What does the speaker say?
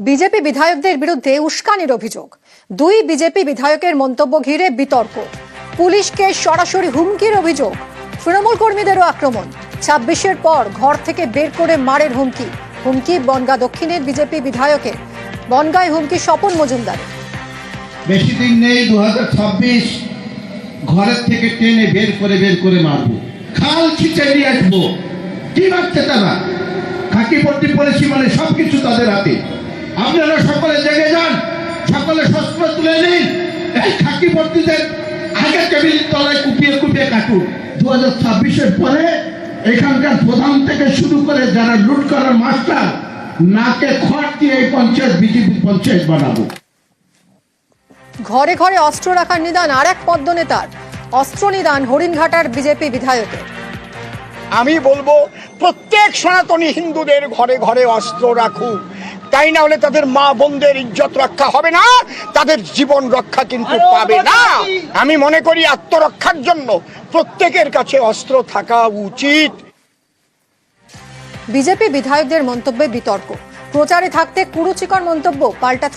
BJP বিধায়কদের বিরুদ্ধে উস্কানির অভিযোগ। দুই বিজেপি বিধায়কের মন্তব্য ঘিরে বিতর্ক। পুলিশকে সরাসরি হুমকির অভিযোগ। তৃণমূল কর্মীদেরও আক্রমণ। ছাব্বিশের পর ঘর থেকে বের করে মারের হুমকি। হুমকি বনগা দক্ষিণের বিজেপি বিধায়কের। বনগায় হুমকি স্বপন মজুমদার বেশি দিন নেই দু ঘরের থেকে টেনে বের করে বের করে মারবো। খাল ছিঁচে নিয়ে আসব। কি ভাবছে তারা? খাকি পট্টি পড়েছি মানে সবকিছু তাদের হাতে। আপনারা সকলে জেগে যান সকলে শস্ত্র তুলে নিন এই খাকি পট্টিদের আগে টেবিল তলায় কুপিয়ে কুপিয়ে কাটুন। দু হাজার ছাব্বিশের পরে এখানকার প্রধান থেকে শুরু করে যারা লুট করার মাস্টার নাকে খড় দিয়ে এই পঞ্চায়েত বিজেপি পঞ্চায়েত বানাবো। ঘরে ঘরে অস্ত্র রাখার নিদান আর এক পদ্মনেতার। অস্ত্র নিদান হরিণঘাটার বিজেপি বিধায়কের। আমি বলব প্রত্যেক সনাতনী হিন্দুদের ঘরে ঘরে অস্ত্র রাখুক তাই না হলে তাদের মা বোনদের ইজ্জত রক্ষা হবে না? তাদের জীবন রক্ষা কিন্তু পাবে না। আমি মনে করি আত্মরক্ষার জন্য প্রত্যেকের কাছে অস্ত্র থাকা উচিত। বিজেপি বিধায়কদের মন্তব্যে বিতর্ক। প্রচারে থাকতে কুরুচিকর মন্তব্য পাল্টা